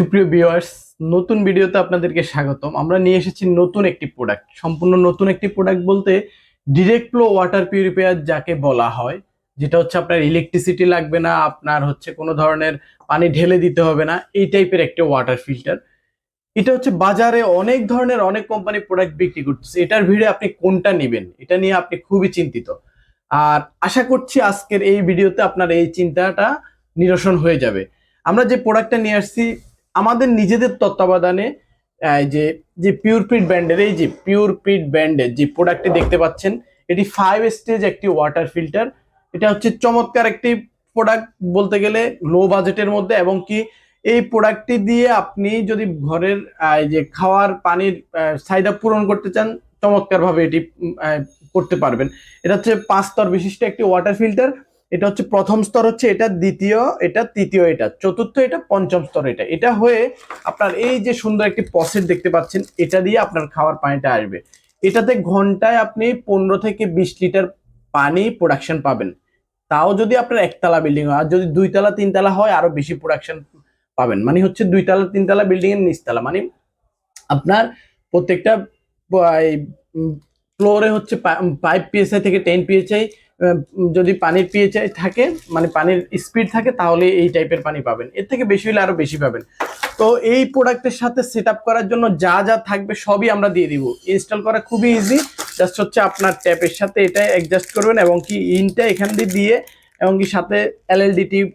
সুপ্রিয় ভিউয়ার্স নতুন ভিডিওতে আপনাদেরকে স্বাগতম। আমরা নিয়ে এসেছি নতুন একটি প্রোডাক্ট সম্পূর্ণ নতুন একটি প্রোডাক্ট বলতে ডিরেক্ট ফ্লো ওয়াটার পিউরিফায়ার যাকে বলা হয়, যেটা হচ্ছে আপনার ইলেকট্রিসিটি লাগবে না, আপনার হচ্ছে কোনো ধরনের পানি ঢেলে দিতে হবে না, এই টাইপের একটা ওয়াটার ফিল্টার এটা হচ্ছে বাজারে অনেক ধরনের অনেক কোম্পানি প্রোডাক্ট বিক্রি করতেছে। এটার ভিড়ে আপনি কোনটা নেবেন? এটা নিয়ে আপনি খুবই চিন্তিত। আর আশা করছি আজকের এই ভিডিওতে আপনার এই চিন্তাটা নিরসন হয়ে যাবে। আমরা যে প্রোডাক্টটা নিয়ে আসছি আমাদের নিজেদের তত্ত্বাবধানে যে যে পিওর পিট ব্র্যান্ডের এই যে পিওর পিট ব্র্যান্ডের যে প্রোডাক্টটি দেখতে পাচ্ছেন, এটি ফাইভ স্টেজ একটি ওয়াটার ফিল্টার এটা হচ্ছে চমৎকার একটি প্রোডাক্ট বলতে গেলে লো বাজেটের মধ্যে এবং কি এই প্রোডাক্টটি দিয়ে আপনি যদি ঘরের যে খাওয়ার পানির চাহিদা পূরণ করতে চান, চমৎকারভাবে এটি করতে পারবেন। এটা হচ্ছে পাঁচ স্তর বিশিষ্ট একটি ওয়াটার ফিল্টার এটা হচ্ছে প্রথম স্তর হচ্ছে এটা, দ্বিতীয় এটা, তৃতীয় এটা, চতুর্থ এটা, পঞ্চম স্তর এটা। এটা হয়ে আপনার এই যে সুন্দর একটি পসেট দেখতে পাচ্ছেন, এটা দিয়ে আপনার খাওয়ার পানিটা আসবে। এটাতে ঘন্টায় আপনি পনেরো থেকে বিশ লিটার পানি প্রোডাকশন পাবেন। তাও যদি আপনার একতলা বিল্ডিং হয়, আর যদি দুইতলা, তিনতলা হয়, আরও বেশি প্রোডাকশন পাবেন। মানে হচ্ছে দুইতলা, তিনতলা বিল্ডিং এর নিচতলা। মানে আপনার প্রত্যেকটা ফ্লোরে হচ্ছে ফাইভ পিএসআই থেকে টেন পিএসআই যদি পানির পিএইচআই থাকে মানে পানির স্পিড থাকে, তাহলে এই টাইপের পানি পাবেন। এর থেকে বেশি হলে আরও বেশি পাবেন। তো এই প্রোডাক্টের সাথে সেট করার জন্য যা যা থাকবে সবই আমরা দিয়ে দিব। ইনস্টল করা খুবই ইজি জাস্ট হচ্ছে আপনার ট্যাপের সাথে এটা অ্যাডজাস্ট করবেন এবং কি ইনটা এখান দিয়ে দিয়ে এবং কি সাথে এলএলডি টিউব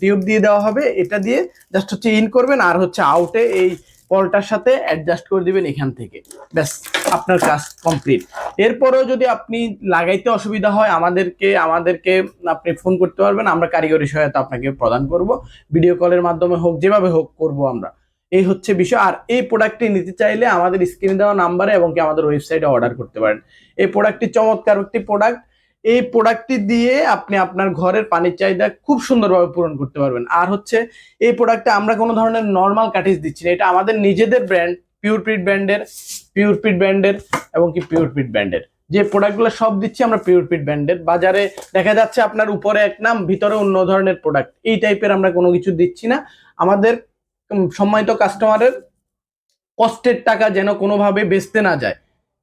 টিউব দিয়ে দেওয়া হবে। এটা দিয়ে জাস্ট হচ্ছে ইন করবেন। আর হচ্ছে আউটে এই কলটার সাথে অ্যাডজাস্ট করে দিবেন এখান থেকে। ব্যাস, আপনার কাজ কমপ্লিট এরপরেও যদি আপনি লাগাইতে অসুবিধা হয়, আমাদেরকে আমাদেরকে আপনি ফোন করতে পারবেন, আমরা কারিগরি সহায়তা আপনাকে প্রদান করব। ভিডিও কলের মাধ্যমে হোক, যেভাবে হোক করব আমরা। এই হচ্ছে বিষয়। আর এই প্রোডাক্টটি নিতে চাইলে আমাদের স্ক্রিনে দেওয়া নাম্বারে এবং কি আমাদের ওয়েবসাইটে অর্ডার করতে পারেন। এই প্রোডাক্টটি চমৎকার একটি প্রোডাক্ট এই প্রোডাক্টটি দিয়ে আপনি আপনার ঘরের পানির চাহিদা খুব সুন্দরভাবে পূরণ করতে পারবেন। আর হচ্ছে, এই প্রোডাক্টে আমরা কোনো ধরনের নর্মাল কাটিস দিচ্ছি না। এটা আমাদের নিজেদের ব্র্যান্ড পিওর পিট ব্র্যান্ডের পিওর পিট ব্র্যান্ডের এবং কি পিওর পিট ব্র্যান্ডের যে প্রোডাক্টগুলো সব দিচ্ছি আমরা পিওর পিট ব্র্যান্ডের বাজারে দেখা যাচ্ছে আপনার উপরে এক নাম, ভিতরে অন্য ধরনের প্রোডাক্ট এই টাইপের আমরা কোনো কিছু দিচ্ছি না। আমাদের সম্মানিত কাস্টমারের কষ্টের টাকা যেন কোনোভাবে বেচতে না যায়।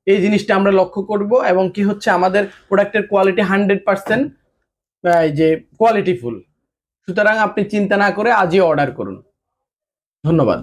এই জিনিসটা আমরা লক্ষ্য করব এবং কি হচ্ছে আমাদের প্রোডাক্টের কোয়ালিটি হান্ড্রেড পার্সেন্ট যে কোয়ালিটিফুল সুতরাং আপনি চিন্তা না করে আজই অর্ডার করুন। ধন্যবাদ।